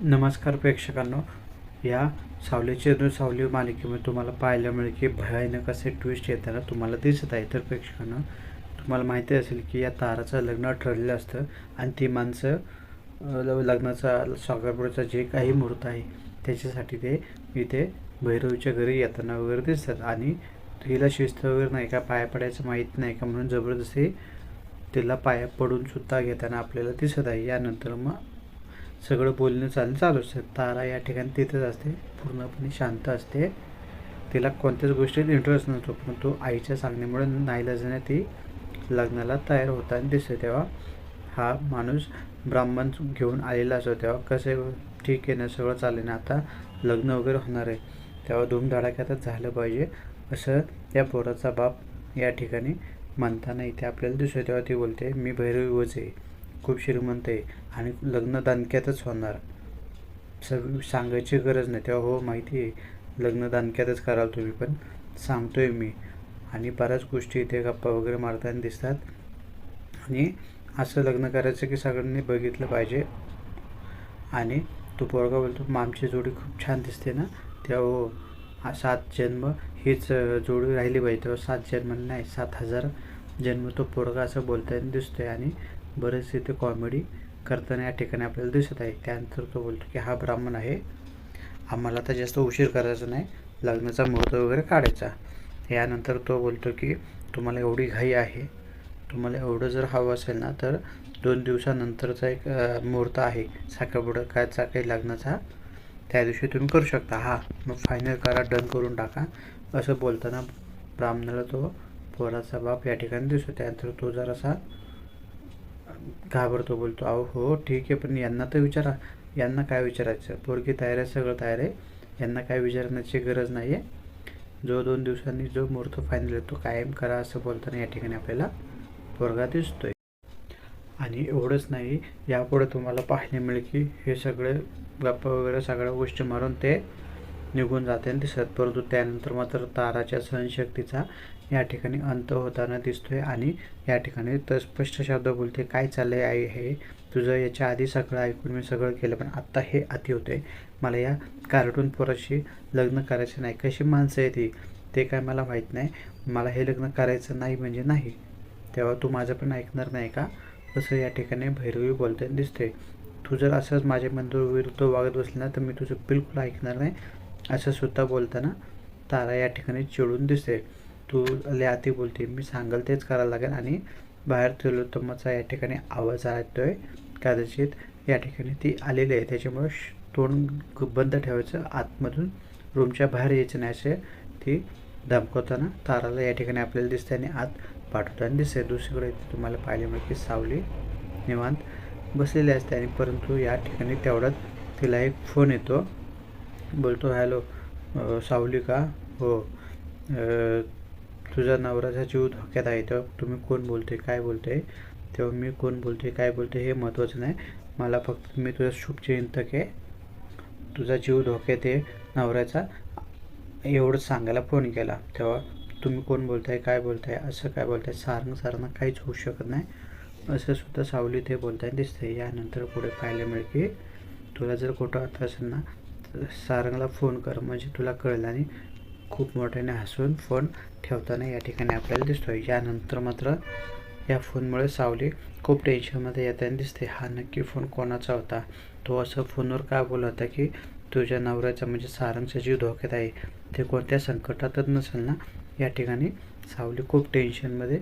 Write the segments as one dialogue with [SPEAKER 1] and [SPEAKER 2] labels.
[SPEAKER 1] नमस्कार प्रेक्षकांनो. या सावलीचे न सावली मालिकेमध्ये तुम्हाला पाहायला मिळेल की भयानक असे ट्विस्ट येताना तुम्हाला दिसत आहे. तर प्रेक्षकांना तुम्हाला माहिती असेल की या ताराचं लग्न ठरलेलं असतं आणि ती माणसं लग्नाचा साखरपुड्याचा जे काही मुहूर्त आहे त्याच्यासाठी ते इथे भैरवीच्या घरी येताना वगैरे दिसतात. आणि तिला शिस्त वगैरे नाही का पाया पडायचं माहीत नाही का म्हणून जबरदस्ती तिला पाया पडून सुद्धा घेताना आपल्याला दिसत आहे. यानंतर मग सगळं बोलणं चालणं चालू असतं. तारा या ठिकाणी तिथेच असते. पूर्णपणे शांत असते. तिला कोणत्याच गोष्टीत इंटरेस्ट नसतो परंतु आईच्या सांगण्यामुळे नाईलाजाने ती लग्नाला तयार होताना दिसते तेव्हा. हा माणूस ब्राह्मण घेऊन आलेला असतो तेव्हा. कसं ठीक आहे ना सगळं चालेल ना? आता लग्न वगैरे होणार आहे. तेव्हा धूमधडाक्यातच झालं पाहिजे. असं या पोराचा बाप या ठिकाणी म्हणताना इथे आपल्याला दिसतो तेव्हा ती बोलते मी भैरवीवच आहे. खूप श्रीमंत आहे आणि लग्न दानक्यातच होणार. सग सांगायची गरज नाही. तेव्हा हो माहिती आहे. लग्न दानक्यातच कराल तुम्ही पण सांगतो आहे मी. आणि बऱ्याच गोष्टी इथे गप्पा वगैरे मारताना दिसतात. आणि असं लग्न करायचं की सगळ्यांनी बघितलं पाहिजे. आणि तो पोरगा बोलतो "मग आमची जोडी खूप छान दिसते ना. तेव्हा हो सात जन्म हीच जोडी राहिली पाहिजे. तेव्हा सात जन्म नाही सात हजार जन्म तो पोरगा असं बोलताना दिसतोय. आणि बरेच इथे कॉमेडी करताना या ठिकाणी आपल्याला दिसत आहे. त्यानंतर तो बोलतो की हा ब्राह्मण आहे. आम्हाला आता जास्त उशीर करायचा नाही. लग्नाचा मुहूर्त वगैरे काढायचा. यानंतर तो बोलतो की तुम्हाला एवढी घाई आहे. तुम्हाला एवढं जर हवं असेल ना तर दोन दिवसानंतरचा एक मुहूर्त आहे. साखरपुड्याचा काही लग्नाचा त्या दिवशी तुम्ही करू शकता. हा मग फायनल करा डन करून टाका. असं बोलताना ब्राह्मणाला तो पोराचा बाप या ठिकाणी दिसतो. त्यानंतर तो जरासा घाबरतो बोलतो अहो हो ठीक आहे पण यांना तर विचारा. यांना काय विचारायचं? पोरगी तयार आहे सगळं तयार आहे. यांना काय विचारण्याची गरज नाही आहे जो दोन दिवसांनी जो मुहूर्त फायनल आहे तो कायम करा असं बोलताना या ठिकाणी आपल्याला पोरगा दिसतोय. आणि एवढंच नाही यापुढे तुम्हाला पाहायला मिळेल की हे सगळे गप्पा वगैरे सगळ्या गोष्टी मारून ते निघून जाते आणि दिसत परंतु त्यानंतर मात्र ताराच्या सहनशक्तीचा या ठिकाणी अंत होताना दिसतोय आणि या ठिकाणी तर स्पष्ट शब्द बोलते काय चाललंय आहे हे? तुझं याच्या आधी सगळं ऐकून मी सगळं केलं पण आत्ता हे अति होते मला या कार्टून पोराशी लग्न करायचं नाही. कशी माणसं आहे ती ते काय मला माहीत नाही. मला हे लग्न करायचं नाही म्हणजे नाही. तेव्हा तू माझं पण ऐकणार नाही का? असं या ठिकाणी भैरवी बोलताना दिसते तू जर असंच माझ्या विरुद्ध वागत बसली ना तर मी तुझं बिलकुल ऐकणार नाही असं सुद्धा बोलताना तारा या ठिकाणी चिडून दिसते तू लय अति बोलते. मी सांगाल तेच करायला लागेल आणि बाहेर तिलोत्तमाचा या ठिकाणी आवाज आहे कदाचित या ठिकाणी ती आलेली आहे. त्याच्यामुळे श- तोंड बंद ठेवायचं. आतमधून रूमच्या बाहेर यायचं नाही असे ती धमकवताना ताराला या ठिकाणी आपल्याला दिसते आणि आत पाठवताना दिसते दुसरीकडे तुम्हाला पाहायला मिळेल की सावली निवांत बसलेली असते आणि परंतु या ठिकाणी तेवढ्यात तिला एक फोन येतो. बोलतो हॅलो सावली का? हो तुझा नवऱ्याचा जीव धोक्यात आहे. तेव्हा तुम्ही कोण बोलते काय बोलते? तेव्हा मी कोण बोलते काय बोलते हे महत्त्वाचं नाही. मला फक्त मी तुझा शुभचिंतक आहे. तुझा जीव धोक्यात आहे नवऱ्याचा. एवढंच सांगायला फोन केला. तेव्हा तुम्ही कोण बोलताय काय बोलताय असं काय बोलताय सारंग सारंग काहीच होऊ शकत नाही. असं सुद्धा सावली ते बोलताना दिसते यानंतर पुढे पाहायला मिळेल की तुला जर खोटं वाटत असेल ना तर सारंगला फोन कर. म्हणजे तुला कळेल आणि खूप मोठ्याने हसून फोन ठेवताना या ठिकाणी आपल्याला दिसतो यानंतर मात्र या फोनमुळे सावली खूप टेन्शनमध्ये येताना दिसते. हा नक्की फोन कोणाचा होता? तो असं फोनवर का बोलत होता की तुझ्या नवऱ्याचा म्हणजे सारंगचा जीव धोक्यात आहे? ते कोणत्या संकटातच नसेल ना? या ठिकाणी सावली खूप टेन्शनमध्ये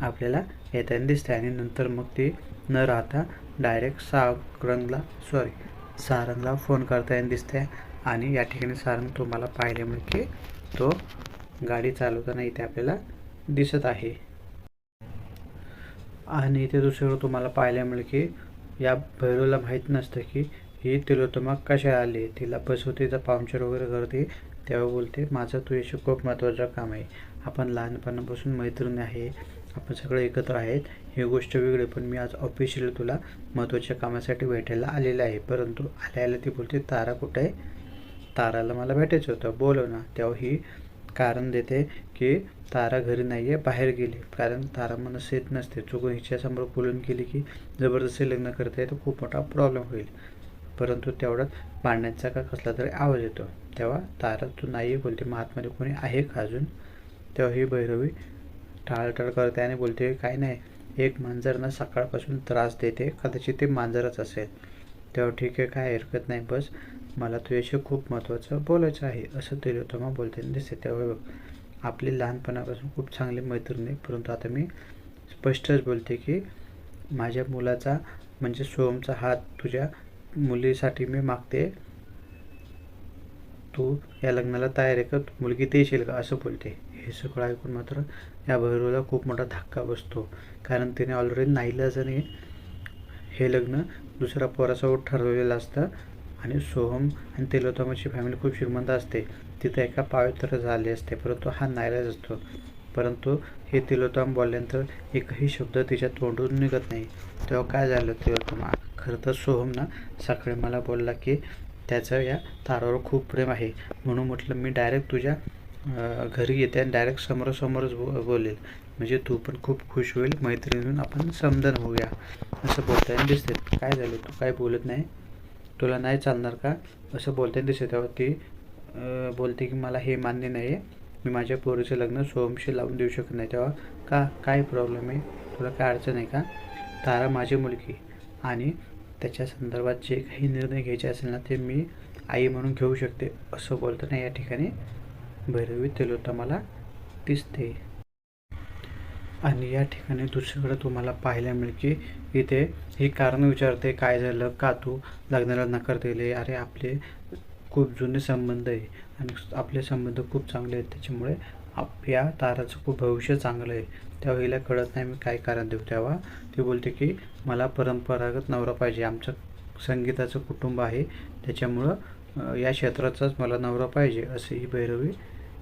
[SPEAKER 1] आपल्याला येताना दिसते. आणि नंतर मग ती न राहता डायरेक्ट सारंगला सॉरी सारंगला फोन करताना दिसते. आणि या ठिकाणी सारंग तुम्हाला पाहिल्यामुळे की तो गाडी चालवताना इथे आपल्याला दिसत आहे. आणि इथे दुसरीकडे तुम्हाला पाहिल्यामुळे की या भैरवला माहीत नसतं की ही तिलोत्तमा कशा आली तिला बसवतीचा पाहुणचार वगैरे करते तेव्हा बोलते माझं तुझ्याशी खूप महत्त्वाचं काम आहे. आपण लहानपणापासून मैत्रिणी आहे. आपण सगळे एकत्र आहेत. ही गोष्ट वेगळी पण मी आज ऑफिशियली तुला महत्त्वाच्या कामासाठी भेटायला आलेलं आहे. परंतु आल्या आल्या ती बोलते तारा कुठे आहे? ताराला मला भेटायचं होतं. बोलव ना. तेव्हा ही कारण देते की तारा घरी नाही आहे बाहेर गेली. कारण तारा मनस येत नसते. चुकून हिच्यासमोर बोलून गेली की जबरदस्ती लग्न करता तर खूप मोठा प्रॉब्लेम होईल. परंतु तेवढ्यात पाण्याचा का कसला तरी आवाज येतो. तेव्हा तारा तू नाही बोलते. मग आतमध्ये कोणी आहे का अजून? तेव्हा ही भैरवी टाळटाळ करते आणि बोलते काय नाही. एक मांजर ना सकाळपासून त्रास देते. कदाचित ते मांजरच असेल. तेव्हा ठीक आहे. काय हरकत नाही. बस. मला तुझ्याशी खूप महत्त्वाचं बोलायचं आहे असं तिलोत्तमा बोलताना दिसते त्यावेळी बघ आपली लहानपणापासून खूप चांगली मैत्रीण आहे. परंतु आता मी स्पष्टच बोलते की माझ्या मुलाचा म्हणजे सोमचा हात तुझ्या मुलीसाठी मी मागते. तू या लग्नाला तयार आहे का? मुलगी देशील का? असं बोलते. हे सगळं ऐकून मात्र या भैरवला खूप मोठा धक्का बसतो. कारण तिने ऑलरेडी नाईलाजाने हे लग्न दुसऱ्या पोरासोबत ठरवलेलं असतं. आणि सोहम आणि तिलोत्तमाची फॅमिली खूप श्रीमंत असते. तिथं एका पावित्र झाले असते परंतु हा नायराज असतो. परंतु हे तिलोत्तम बोलल्यानंतर एकही शब्द तिच्या तोंडून निघत नाही. तेव्हा काय झालं तिलोत्तमा खरं तर सोहम ना सकाळी मला बोलला की त्याचं या तारावर खूप प्रेम आहे. म्हणून म्हटलं मी डायरेक्ट तुझ्या घरी येते आणि डायरेक्ट समोरासमोरच बो बोलेल. म्हणजे तू पण खूप खुश होईल मैत्रिणीतून आपण समजण होऊया. असं बोलताना दिसते. काय झालं? तू काय बोलत नाही? तुला नाही चालणार का? असं बोलताना दिसत तेव्हा ती बोलते की मला हे मान्य नाही आहे मी माझ्या पोरीचं लग्न सोहमशी लावून देऊ शकत नाही. तेव्हा का? काय प्रॉब्लेम आहे? तुला काय अडचण आहे का? तारा माझी मुलगी आणि त्याच्या संदर्भात जे काही निर्णय घ्यायचे असेल ना ते मी आई म्हणून घेऊ शकते. असं बोलताना या ठिकाणी भैरवी मला दिसते. आणि या ठिकाणी दुसरीकडे तुम्हाला पाहायला मिळेल की इथे ही कारण विचारते काय झालं का तू लग्नाला नकार दिले अरे आपले खूप जुने संबंध आहे आणि आपले संबंध खूप चांगले आहेत. त्याच्यामुळे आप या ताराचं खूप भविष्य चांगलं आहे. तेव्हा हिला कळत नाही मी काय कारण देऊ. तेव्हा ती बोलते की मला परंपरागत नवरा पाहिजे. आमचं संगीताचं कुटुंब आहे. त्याच्यामुळं या क्षेत्राचाच मला नवरा पाहिजे असे ही भैरवी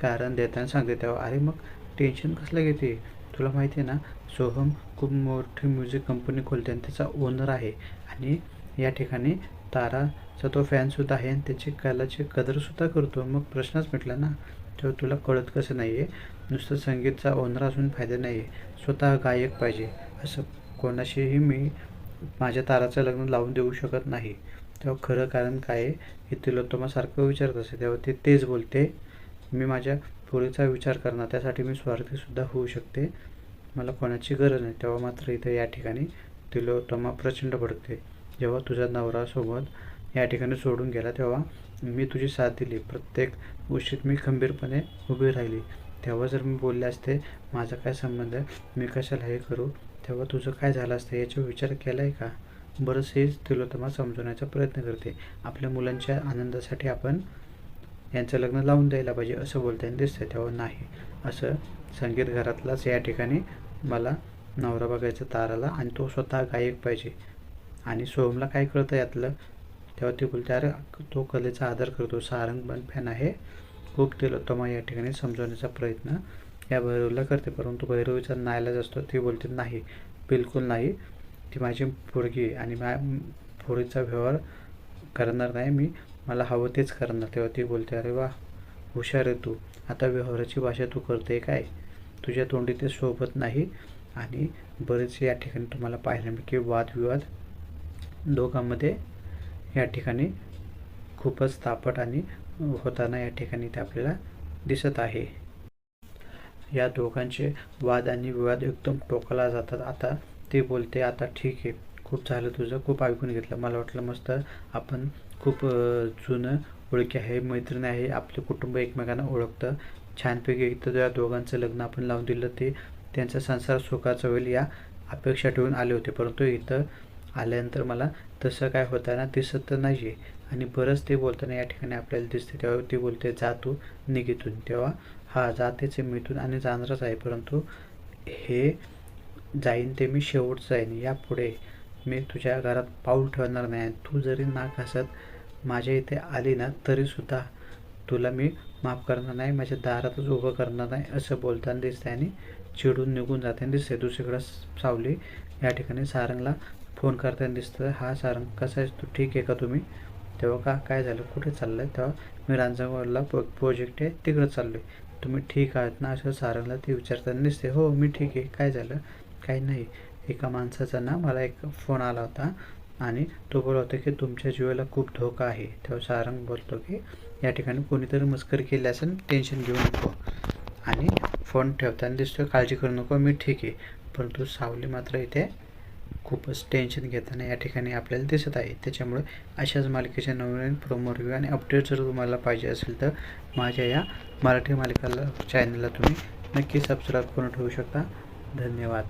[SPEAKER 1] कारण देताना सांगते. तेव्हा अरे मग टेन्शन कसलं घेते? तुला माहिती आहे ना सोहम खूप मोठी म्युझिक कंपनी खोलते आणि त्याचा ओनर आहे. आणि या ठिकाणी ताराचा तो फॅनसुद्धा आहे आणि त्याची कलाची कदरसुद्धा करतो. मग प्रश्नच मिटला ना तेव्हा तुला कळत कसं नाही आहे नुसतं संगीतचा ओनर असून फायदा नाही आहे स्वतः गायक पाहिजे. असं कोणाशीही मी माझ्या ताराचं लग्न लावून देऊ शकत नाही. तेव्हा खरं कारण काय आहे हे तिला सारखं विचारत असे तेव्हा ते तेच बोलते मी माझ्या पोरीचा विचार करणार त्यासाठी मी स्वार्थीसुद्धा होऊ शकते. मला कोणाची गरज नाही. तेव्हा मात्र इथं या ठिकाणी तिलोत्तमा प्रचंड भडकते. जेव्हा तुझा नवरासोबत या ठिकाणी सोडून गेला तेव्हा मी तुझी साथ दिली. प्रत्येक गोष्टीत मी खंबीरपणे उभी राहिली. तेव्हा जर मी बोलले असते माझा काय संबंध आहे? मी कशाला हे करू? तेव्हा तुझं काय झालं असतं याचा विचार केला आहे का? बरंच हेच तिलोत्तमा समजवण्याचा प्रयत्न करते. आपल्या मुलांच्या आनंदासाठी आपण यांचं लग्न लावून द्यायला पाहिजे असं बोलताना दिसतं तेव्हा नाही. असं संगीत घरातलाच या ठिकाणी मला नवरा बघायचा ताराला आणि तो स्वतः गायक पाहिजे. आणि सोहमला काय कळतं यातलं? तेव्हा ती बोलते अरे तो कलेचा आदर करतो. सारंग पण फॅन आहे. खूप तिलोत्तमा या ठिकाणी समजवण्याचा प्रयत्न या भैरवला करते. परंतु भैरवीचा नायलाज असतो. ती बोलते नाही बिलकुल नाही. ती माझी पोरगी आहे आणि मा पोरीचा व्यवहार करणार नाही मी. मला हवं तेच करणार. तेव्हा ती बोलते अरे वा हुशार आहे तू. आता व्यवहाराची भाषा तू करते काय? तुझ्या तोंडी ते सोबत नाही आणि बरेचसे या ठिकाणी तुम्हाला पाहायला मिळेल की वादविवाद दोघांमध्ये या ठिकाणी खूपच तापट आणि होताना या ठिकाणी ते आपल्याला दिसत आहे. या दोघांचे वाद आणि विवाद एकदम टोकला जातात. आता ते बोलते आता ठीक आहे. खूप झालं तुझं. खूप ऐकून घेतलं. मला वाटलं मस्त आपण खूप जुनं ओळखी आहे मैत्रीण आहे आपले कुटुंब एकमेकांना ओळखतं. छानपैकी इथं त्या दोघांचं लग्न आपण लावून दिलं ते त्यांचा संसार सुखाचा होईल या अपेक्षा ठेवून आले होते. परंतु इथं आल्यानंतर मला तसं काय होताना दिसत तर नाही आहे आणि बरंच ते बोलताना या ठिकाणी आपल्याला दिसते तेव्हा ते बोलते जा तू निघितून. तेव्हा हा जातेच आहे मिथून आणि जाणारच आहे. परंतु हे जाईन ते मी शेवट जाईन यापुढे मी तुझ्या घरात पाऊल ठेवणार नाही. तू जरी नाक घासत माझ्या इथे आली ना तरीसुद्धा तुला मी माफ करणार नाही माझ्या दारातच उभं करणार नाही असं बोलताना दिसते आणि चिडून निघून जाताना दिसते दुसरीकडं सावली या ठिकाणी सारंगला फोन करताना दिसतं हा सारंग कसा आहेस तू? ठीक आहे का तुम्ही? तेव्हा का काय झालं? कुठे चाललं आहे तेव्हा मी रांजणगावला प्रो प्रोजेक्ट आहे तिकडं चाललो आहे तुम्ही ठीक आहात ना? असं सारंगला ते विचारताना दिसते हो मी ठीक आहे. काय झालं? काही नाही. एका माणसाचा ना मला एक फोन आला होता. आणि तो बोलत की तुमच्या जीवाला खूप धोका आहे. तेव्हा सारंग बोलतो की या ठिकाणी कोणीतरी मस्करी केली असेल टेन्शन घेऊ नको. आणि फोन ठेवताना दिसतोय काळजी करू नको मी ठीक आहे. परंतु सावली मात्र इथे खूपच टेन्शन घेताना या ठिकाणी आपल्याला दिसत आहे. त्याच्यामुळे अशाच मालिकेच्या नवीन प्रोमो रिव्ह्यू आणि अपडेट जर तुम्हाला पाहिजे असेल तर माझ्या या मराठी मालिकाला चॅनलला तुम्ही नक्की सबस्क्राईब करून ठेवू शकता. धन्यवाद.